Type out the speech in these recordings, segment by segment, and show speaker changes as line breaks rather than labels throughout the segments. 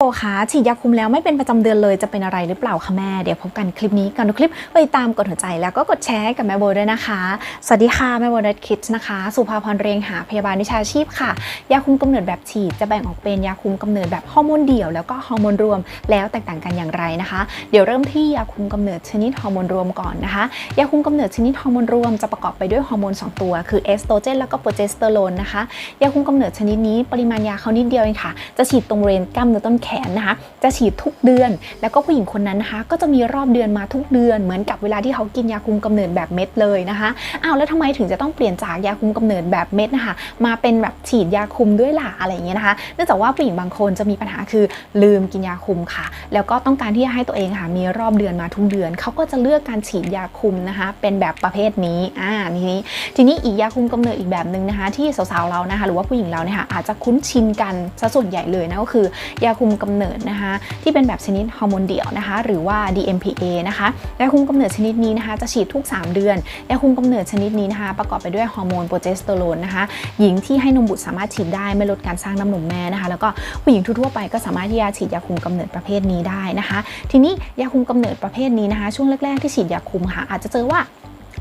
โอคะฉีดยาคุมแล้วไม่เป็นประจำเดือนเลยจะเป็นอะไรหรือเปล่าคะแม่ เดี๋ยวพบกันคลิปนี้ก่อนดูคลิปไปตามกดหัวใจแล้วก็กดแชร์ให้กับแม่โบด้วยนะคะ สวัสดีค่ะ แม่โบนัทคิดนะคะ สุภาพรเรียงหาพยาบาลวิชาชีพค่ะ ยาคุมกำเนิดแบบฉีดจะแบ่งออกเป็นยาคุมกำเนิดแบบฮอร์โมนเดี่ยวแล้วก็ฮอร์โมนรวมแล้วแตกต่างกันอย่างไรนะคะ เดี๋ยวเริ่มที่ยาคุมกำเนิดชนิดฮอร์โมนรวมก่อนนะคะ ยาคุมกำเนิดชนิดฮอร์โมนรวมจะประกอบไปด้วยฮอร์โมนสองตัว คือเอสโตรเจนแล้วก็โปรเจสเตอโรนนะคะ ยาคุมกำเนิดชนิดนี้ปริมาณยาเขานิดเดียวเองค่ะ จะฉีดตรงบริเวณกล้ามเนื้อต้นแขนนะคะ จะฉีดทุกเดือน แล้วก็ผู้หญิงคนนั้นนะคะ ก็จะมีรอบเดือนมาทุกเดือน เหมือนกับเวลาที่เขากินยาคุมกำเนิดแบบเม็ดเลยนะคะอ้าวแล้วทำไมถึงจะต้องเปลี่ยนจากยาคุมกำเนิดแบบเม็ดนะคะ มาเป็นแบบฉีดยาคุมด้วยล่ะอะไรอย่างเงี้ยนะคะ เนื่องจากว่าผู้หญิงบางคนจะมีปัญหาคือลืมกินยาคุมค่ะ แล้วก็ต้องการที่จะให้ตัวเองค่ะมีรอบเดือนมาทุกเดือน เขาก็จะเลือกการฉีดยาคุมนะคะ เป็นแบบประเภทนี้อ่าทีนี้ทีนี้อีกยาคุมกำเนิดอีกแบบหนึ่งนะคะ ที่สาวๆเรานะคะ หรือว่าผู้หญิงเราเนี่ยค่ะอาจจะคุ้นชินกันซะส่วนใหญ่เลยนะก็คือยาคุมกำเนิดนะคะ ที่เป็นแบบชนิดฮอร์โมนเดี่ยวนะคะ หรือว่า DMPA นะคะยาคุมกำเนิดชนิดนี้นะคะ จะฉีดทุก 3 เดือนยาคุมกำเนิดชนิดนี้นะคะ ประกอบไปด้วยฮอร์โมนโปรเจสเตอโรนนะคะ หญิงที่ให้นมบุตรสามารถฉีดได้ไม่ลดการสร้างน้ำนมแม่นะคะ แล้วก็ผู้หญิงทั่วๆไปก็สามารถที่จะฉีดยาคุมกำเนิดประเภทนี้ได้นะคะ ทีนี้ยาคุมกำเนิดประเภทนี้นะคะ ช่วงแรกๆที่ฉีดยาคุมค่ะอาจจะเจอว่า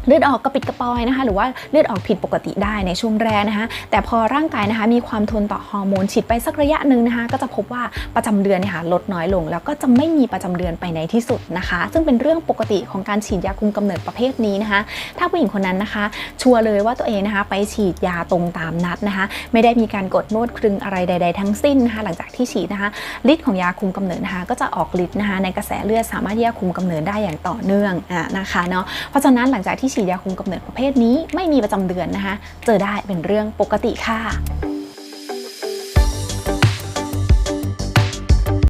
เลือดออกกระปิดกระปอยนะคะ หรือว่าเลือดออกผิดปกติได้ในช่วงแรกนะคะ แต่พอร่างกายนะคะมีความทนต่อฮอร์โมนฉีดไปสักระยะหนึ่งนะคะ ก็จะพบว่าประจำเดือนเนี่ยค่ะลดน้อยลง แล้วก็จะไม่มีประจำเดือนไปในที่สุดนะคะ ซึ่งเป็นเรื่องปกติของการฉีดยาคุมกำเนิดประเภทนี้นะคะ ถ้าผู้หญิงคนนั้นนะคะ ชัวร์เลยว่าตัวเองนะคะ ไปฉีดยาตรงตามนัดนะคะ ไม่ได้มีการกดนวดครึงอะไรใด ๆ ทั้งสิ้นนะคะ หลังจากที่ฉีดนะคะฤทธิ์ของยาคุมกำเนิดนะคะ ก็จะออกฤทธิ์นะคะ ในกระแสเลือดสามารถที่จะคุมกำเนิดได้อย่างต่อเนื่องอะนะคะเนาะเพราะฉะนั้นหลังจากที่ฉีดยาคุมกำเนิดประเภทนี้ไม่มีประจำเดือนนะคะ เจอได้เป็นเรื่องปกติค่ะ